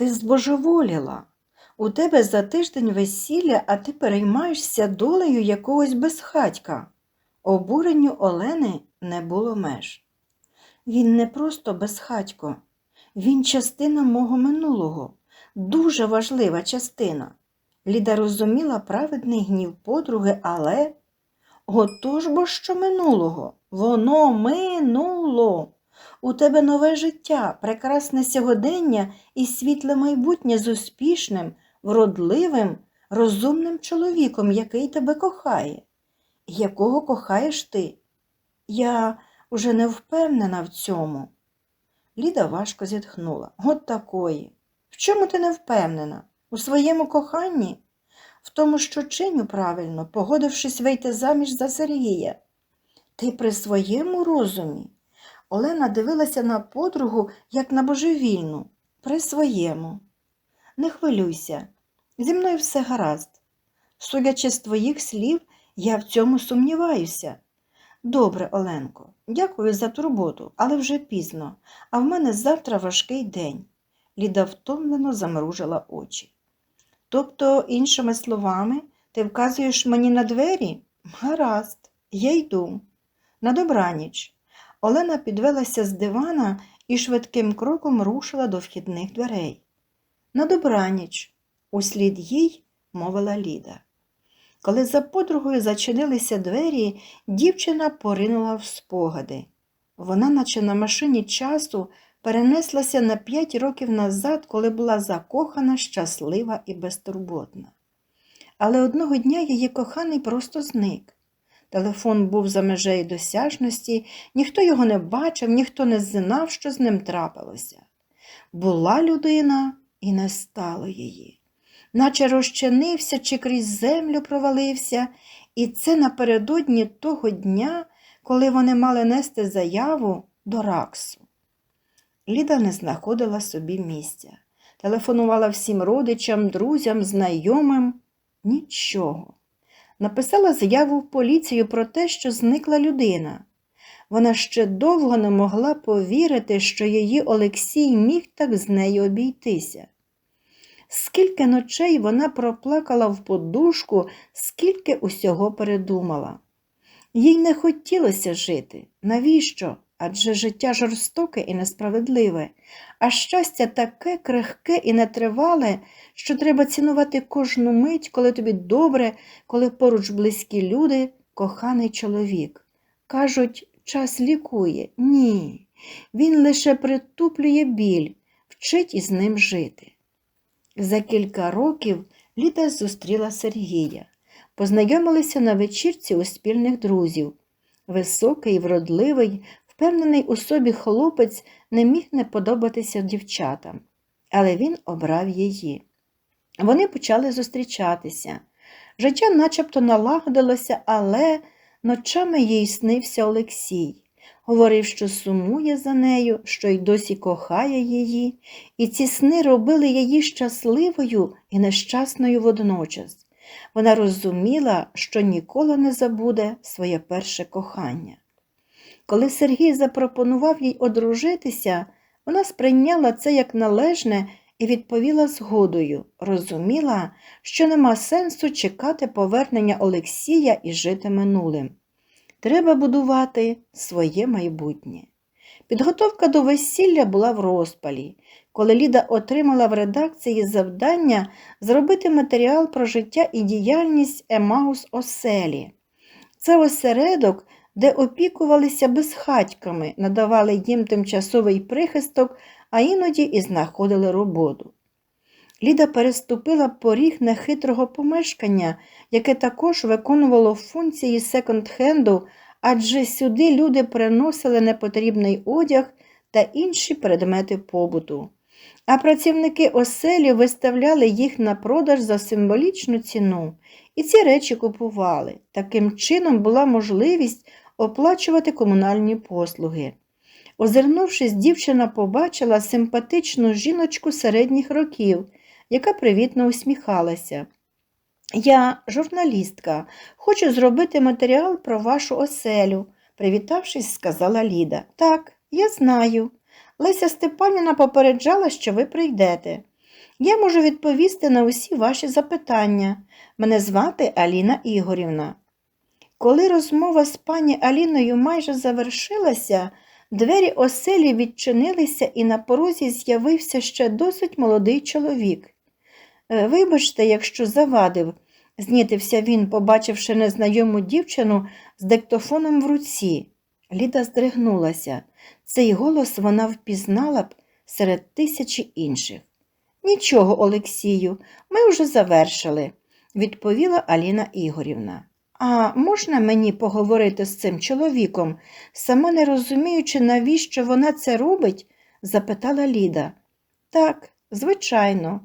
Ти збожеволіла. У тебе за тиждень весілля, а ти переймаєшся долею якогось безхатька. Обуренню Олени не було меж. Він не просто безхатько, він частина мого минулого, дуже важлива частина. Ліда розуміла праведний гнів подруги, але отож бо що минулого, воно минуло. У тебе нове життя, прекрасне сьогодення і світле майбутнє з успішним, вродливим, розумним чоловіком, який тебе кохає. Якого кохаєш ти? Я уже не впевнена в цьому. Ліда важко зітхнула. От такої. В чому ти не впевнена? У своєму коханні? В тому, що чиню правильно, погодившись вийти заміж за Сергія. Ти при своєму розумі? Олена дивилася на подругу, як на божевільну, при своєму. Не хвилюйся, зі мною все гаразд. Судячи з твоїх слів, я в цьому сумніваюся. Добре, Оленко, дякую за турботу, але вже пізно, а в мене завтра важкий день. Ліда втомлено замружила очі. Тобто, іншими словами, ти вказуєш мені на двері? Гаразд, я йду. На добраніч. Олена підвелася з дивана і швидким кроком рушила до вхідних дверей. На добраніч, услід їй мовила Ліда. Коли за подругою зачинилися двері, дівчина поринула в спогади. Вона, наче на машині часу, перенеслася на п'ять років назад, коли була закохана, щаслива і безтурботна. Але одного дня її коханий просто зник. Телефон був за межею досяжності, ніхто його не бачив, ніхто не знав, що з ним трапилося. Була людина і не стало її, наче розчинився чи крізь землю провалився, і це напередодні того дня, коли вони мали нести заяву до Раксу. Ліда не знаходила собі місця, телефонувала всім родичам, друзям, знайомим нічого написала заяву в поліцію про те, що зникла людина. Вона ще довго не могла повірити, що її Олексій міг так з нею обійтися. Скільки ночей вона проплакала в подушку, скільки усього передумала. Їй не хотілося жити. Навіщо? Адже життя жорстоке і несправедливе, а щастя таке крихке і нетривале, що треба цінувати кожну мить, коли тобі добре, коли поруч близькі люди, коханий чоловік. Кажуть, час лікує. Ні. Він лише притуплює біль, вчить із ним жити. За кілька років Ліда зустріла Сергія, познайомилися на вечірці у спільних друзів. Високий, вродливий, впевнений у собі хлопець не міг не подобатися дівчатам, але він обрав її. Вони почали зустрічатися. Життя начебто налагодилося, але ночами їй снився Олексій. Говорив, що сумує за нею, що й досі кохає її, і ці сни робили її щасливою і нещасною водночас. Вона розуміла, що ніколи не забуде своє перше кохання. Коли Сергій запропонував їй одружитися, вона сприйняла це як належне і відповіла згодою, розуміла, що нема сенсу чекати повернення Олексія і жити минулим. Треба будувати своє майбутнє. Підготовка до весілля була в розпалі, коли Ліда отримала в редакції завдання зробити матеріал про життя і діяльність Емаус Оселі. Це осередок, де опікувалися безхатьками, надавали їм тимчасовий прихисток, а іноді і знаходили роботу. Ліда переступила поріг нехитрого помешкання, яке також виконувало функції секонд-хенду, адже сюди люди приносили непотрібний одяг та інші предмети побуту. А працівники оселі виставляли їх на продаж за символічну ціну, і ці речі купували. Таким чином була можливість оплачувати комунальні послуги. Озирнувшись, дівчина побачила симпатичну жіночку середніх років, яка привітно усміхалася. Я, журналістка, хочу зробити матеріал про вашу оселю, привітавшись, сказала Ліда. Так, я знаю. Леся Степанівна попереджала, що ви прийдете. Я можу відповісти на усі ваші запитання. Мене звати Аліна Ігорівна. Коли розмова з пані Аліною майже завершилася, двері оселі відчинилися і на порозі з'явився ще досить молодий чоловік. «Е, Вибачте, якщо завадив, знітився він, побачивши незнайому дівчину з диктофоном в руці. Ліда здригнулася. Цей голос вона впізнала б серед тисячі інших. Нічого, Олексію, ми вже завершили, відповіла Аліна Ігорівна. А можна мені поговорити з цим чоловіком, сама не розуміючи, навіщо вона це робить? запитала Ліда. Так, звичайно.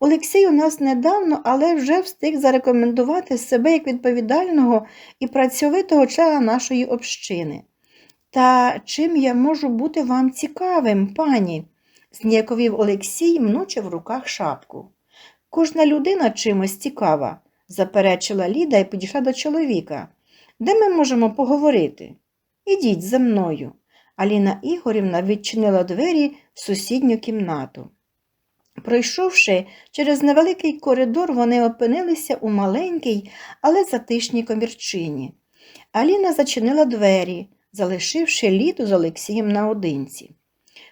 Олексій у нас недавно, але вже встиг зарекомендувати себе як відповідального і працьовитого члена нашої общини. Та чим я можу бути вам цікавим, пані? зніяковів Олексій, мнучи в руках шапку. Кожна людина чимось цікава, заперечила Ліда і підійшла до чоловіка. Де ми можемо поговорити? Ідіть за мною. Аліна Ігорівна відчинила двері в сусідню кімнату. Пройшовши через невеликий коридор, вони опинилися у маленькій, але затишній комірчині. Аліна зачинила двері, залишивши Ліду з Олексієм наодинці.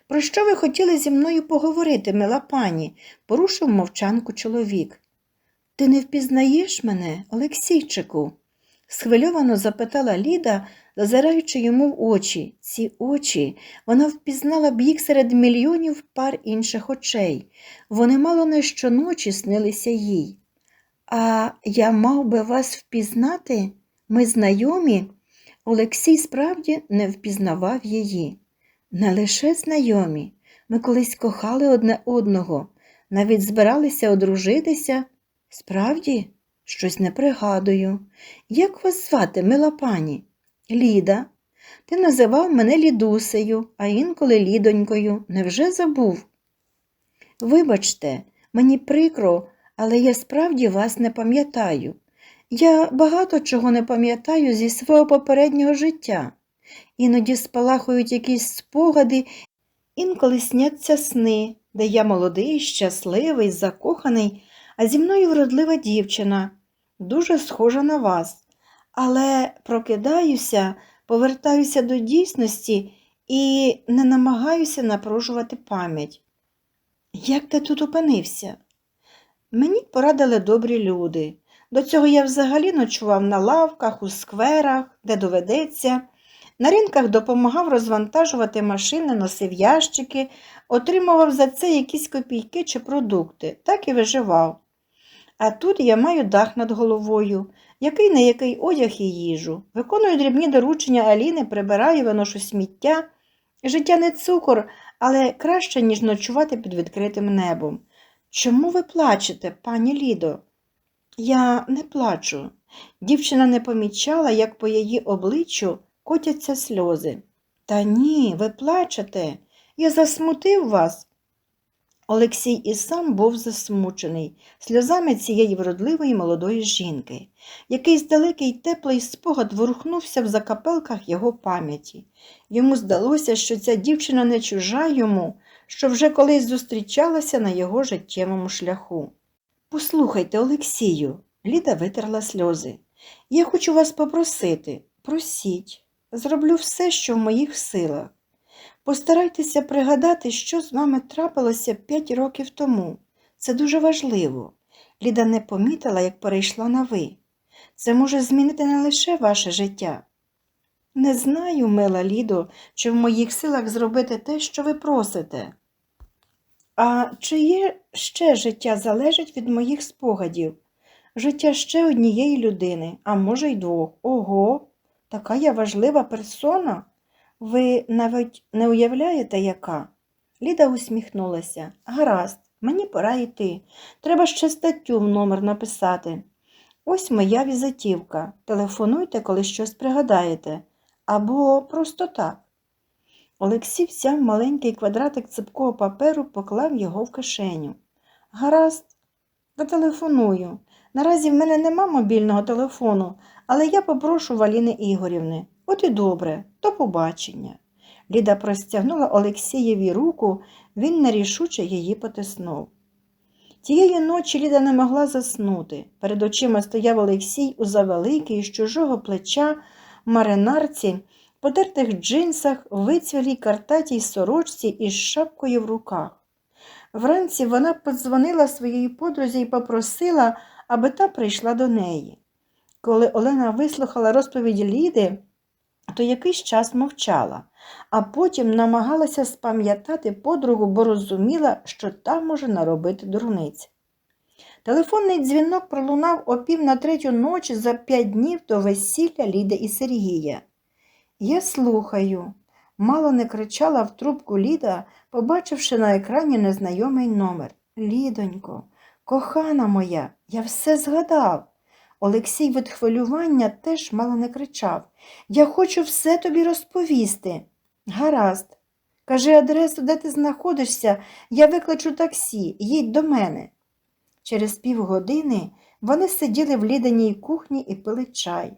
Про що ви хотіли зі мною поговорити, мила пані? порушив мовчанку чоловік. Ти не впізнаєш мене, Олексійчику? схвильовано запитала Ліда, зазираючи йому в очі. Ці очі вона впізнала б їх серед мільйонів пар інших очей. Вони мало не щоночі снилися їй. А я мав би вас впізнати? Ми знайомі? Олексій справді не впізнавав її. Не лише знайомі. Ми колись кохали одне одного, навіть збиралися одружитися. Справді, щось не пригадую. Як вас звати, мила пані? Ліда. Ти називав мене Лідусею, а інколи Лідонькою. Невже забув? Вибачте, мені прикро, але я справді вас не пам'ятаю. Я багато чого не пам'ятаю зі свого попереднього життя. Іноді спалахують якісь спогади, інколи сняться сни, де я молодий, щасливий, закоханий, а зі мною вродлива дівчина, дуже схожа на вас. Але прокидаюся, повертаюся до дійсності і не намагаюся напружувати пам'ять. Як ти тут опинився? Мені порадили добрі люди. До цього я взагалі ночував на лавках, у скверах, де доведеться. На ринках допомагав розвантажувати машини, носив ящики, отримував за це якісь копійки чи продукти, так і виживав. А тут я маю дах над головою, який на який одяг і їжу. Виконую дрібні доручення Аліни, прибираю, виношу сміття. Життя не цукор, але краще, ніж ночувати під відкритим небом. Чому ви плачете, пані Лідо? Я не плачу. Дівчина не помічала, як по її обличчю котяться сльози. Та ні, ви плачете. Я засмутив вас. Олексій і сам був засмучений сльозами цієї вродливої молодої жінки. Якийсь далекий теплий спогад ворухнувся в закапелках його пам'яті. Йому здалося, що ця дівчина не чужа йому, що вже колись зустрічалася на його життєвому шляху. Послухайте, Олексію, Ліда витерла сльози. Я хочу вас попросити, просіть, зроблю все, що в моїх силах. Постарайтеся пригадати, що з вами трапилося п'ять років тому. Це дуже важливо. Ліда не помітила, як перейшла на ви. Це може змінити не лише ваше життя. Не знаю, мила Лідо, чи в моїх силах зробити те, що ви просите. А чиє ще життя залежить від моїх спогадів? Життя ще однієї людини, а може й двох. Ого, така я важлива персона. Ви навіть не уявляєте, яка? Ліда усміхнулася. Гаразд, мені пора йти. Треба ще статтю в номер написати. Ось моя візитівка. Телефонуйте, коли щось пригадаєте. Або просто так. Олексій взяв маленький квадратик ципкого паперу, поклав його в кишеню. Гаразд, зателефоную. Наразі в мене нема мобільного телефону, але я попрошу Валіни Ігорівни. От і добре, до побачення. Ліда простягнула Олексієві руку, він нерішуче її потиснув. Тієї ночі Ліда не могла заснути. Перед очима стояв Олексій у завеликій з чужого плеча маринарці, потертих джинсах, вицвілій картатій сорочці із шапкою в руках. Вранці вона подзвонила своїй подрузі і попросила, аби та прийшла до неї. Коли Олена вислухала розповідь Ліди, то якийсь час мовчала, а потім намагалася спам'ятати подругу, бо розуміла, що та може наробити дурниць. Телефонний дзвінок пролунав о пів на третю ночі за п'ять днів до весілля Ліди і Сергія. Я слухаю, мало не кричала в трубку Ліда, побачивши на екрані незнайомий номер. Лідонько, кохана моя, я все згадав. Олексій від хвилювання теж мало не кричав. Я хочу все тобі розповісти. Гаразд. Кажи адресу, де ти знаходишся, я викличу таксі, їдь до мене. Через півгодини вони сиділи в ліденій кухні і пили чай.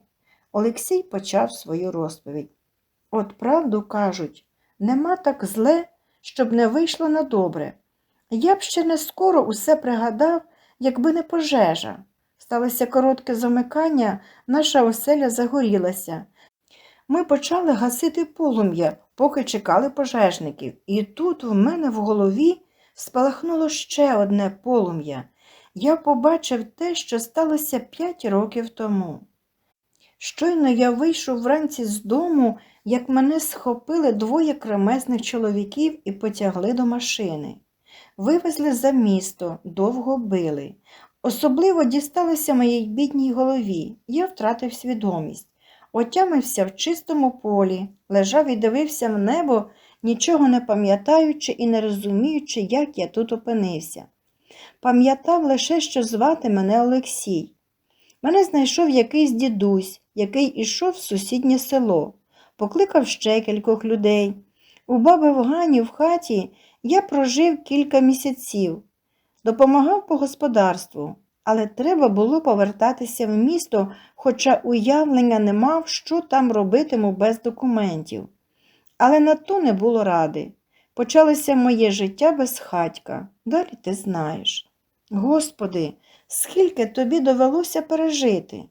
Олексій почав свою розповідь. От правду кажуть, нема так зле, щоб не вийшло на добре. Я б ще не скоро усе пригадав, якби не пожежа. Сталося коротке замикання, наша оселя загорілася. Ми почали гасити полум'я, поки чекали пожежників, і тут в мене в голові спалахнуло ще одне полум'я. Я побачив те, що сталося п'ять років тому. Щойно я вийшов вранці з дому, як мене схопили двоє кремезних чоловіків і потягли до машини. Вивезли за місто, довго били. Особливо дісталося моїй бідній голові. Я втратив свідомість. Отямився в чистому полі, лежав і дивився в небо, нічого не пам'ятаючи і не розуміючи, як я тут опинився. Пам'ятав лише, що звати мене Олексій. Мене знайшов якийсь дідусь, який ішов в сусіднє село, покликав ще кількох людей. У баби в Гані в хаті я прожив кілька місяців, допомагав по господарству, але треба було повертатися в місто, хоча уявлення не мав, що там робитиму без документів. Але на то не було ради. Почалося моє життя без хатька. Далі ти знаєш. Господи, скільки тобі довелося пережити.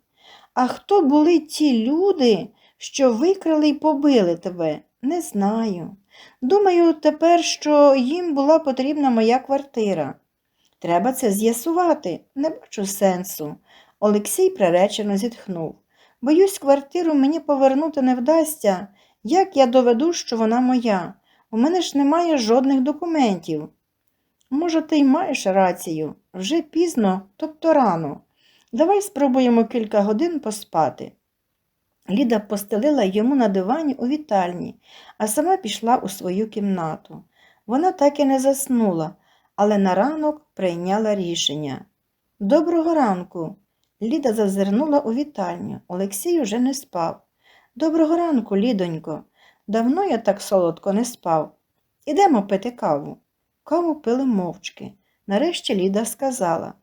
А хто були ті люди, що викрали й побили тебе? Не знаю. Думаю, тепер, що їм була потрібна моя квартира. Треба це з'ясувати, не бачу сенсу. Олексій приречено зітхнув. Боюсь, квартиру мені повернути не вдасться. Як я доведу, що вона моя? У мене ж немає жодних документів. Може, ти й маєш рацію, вже пізно, тобто рано. Давай спробуємо кілька годин поспати. Ліда постелила йому на дивані у вітальні, а сама пішла у свою кімнату. Вона так і не заснула, але на ранок прийняла рішення. Доброго ранку. Ліда зазирнула у вітальню. Олексій уже не спав. Доброго ранку, Лідонько. Давно я так солодко не спав. Ідемо пити каву. Каву пили мовчки. Нарешті Ліда сказала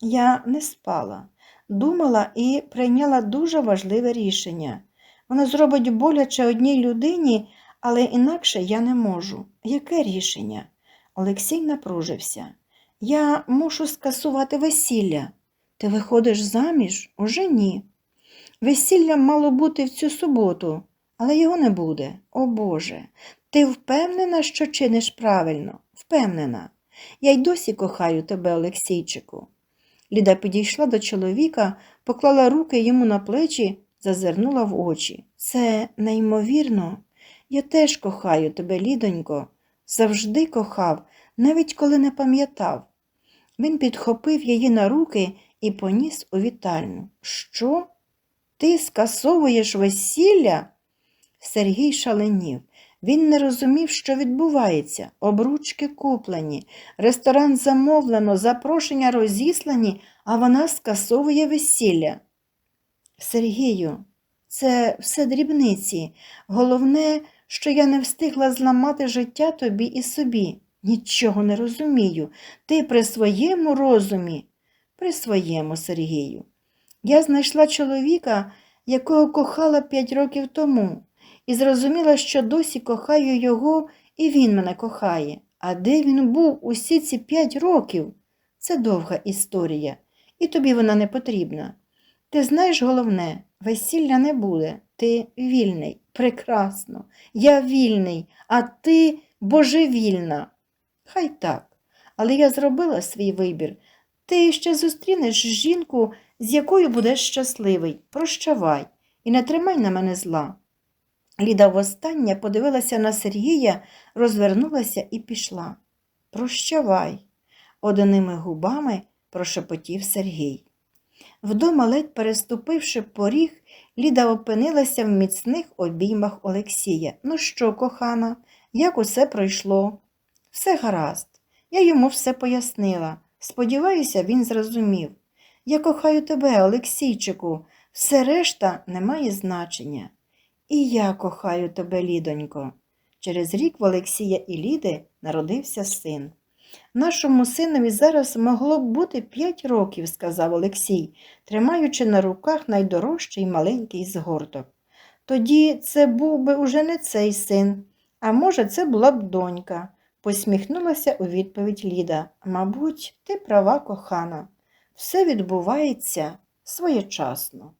Я не спала, думала і прийняла дуже важливе рішення. Воно зробить боляче одній людині, але інакше я не можу. Яке рішення? Олексій напружився. Я мушу скасувати весілля. Ти виходиш заміж? Уже ні. Весілля мало бути в цю суботу, але його не буде. О Боже, ти впевнена, що чиниш правильно? Впевнена. Я й досі кохаю тебе, Олексійчику. Ліда підійшла до чоловіка, поклала руки йому на плечі, зазирнула в очі. Це неймовірно. Я теж кохаю тебе, Лідонько, завжди кохав, навіть коли не пам'ятав. Він підхопив її на руки і поніс у вітальню. Що? Ти скасовуєш весілля? Сергій шаленів. Він не розумів, що відбувається. Обручки куплені, ресторан замовлено, запрошення розіслані, а вона скасовує весілля. Сергію, це все дрібниці. Головне, що я не встигла зламати життя тобі і собі. Нічого не розумію. Ти при своєму розумі, при своєму Сергію. Я знайшла чоловіка, якого кохала п'ять років тому, і зрозуміла, що досі кохаю його, і він мене кохає. А де він був усі ці п'ять років? Це довга історія, і тобі вона не потрібна. Ти знаєш головне, весілля не буде. Ти вільний, прекрасно. Я вільний, а ти божевільна. Хай так, але я зробила свій вибір. Ти ще зустрінеш жінку, з якою будеш щасливий. Прощавай і не тримай на мене зла. Ліда востаннє подивилася на Сергія, розвернулася і пішла. Прощавай, одними губами прошепотів Сергій. Вдома, ледь переступивши поріг, Ліда опинилася в міцних обіймах Олексія. Ну що, кохана, як усе пройшло? Все гаразд. Я йому все пояснила. Сподіваюся, він зрозумів. Я кохаю тебе, Олексійчику, все решта не має значення. І я кохаю тебе, Лідонько. Через рік в Олексія і Ліди народився син. Нашому синові зараз могло б бути п'ять років, сказав Олексій, тримаючи на руках найдорожчий маленький згорток. Тоді це був би уже не цей син, а може, це була б донька, посміхнулася у відповідь Ліда. Мабуть, ти права, кохана. Все відбувається своєчасно.